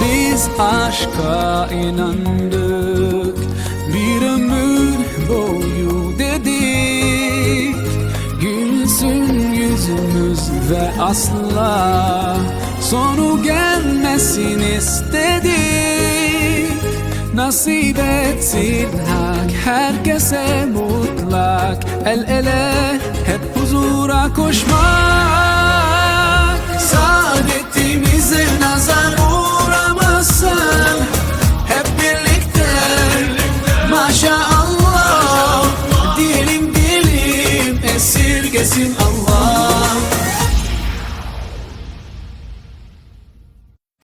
Biz aşka inandık. Bir ömür boyu dedik. Gülsün yüzümüz ve asla Sonu gelmesin istedik. Nasip etsin hak herkese mutlak. El ele hep huzura koşmak esirgesin Allah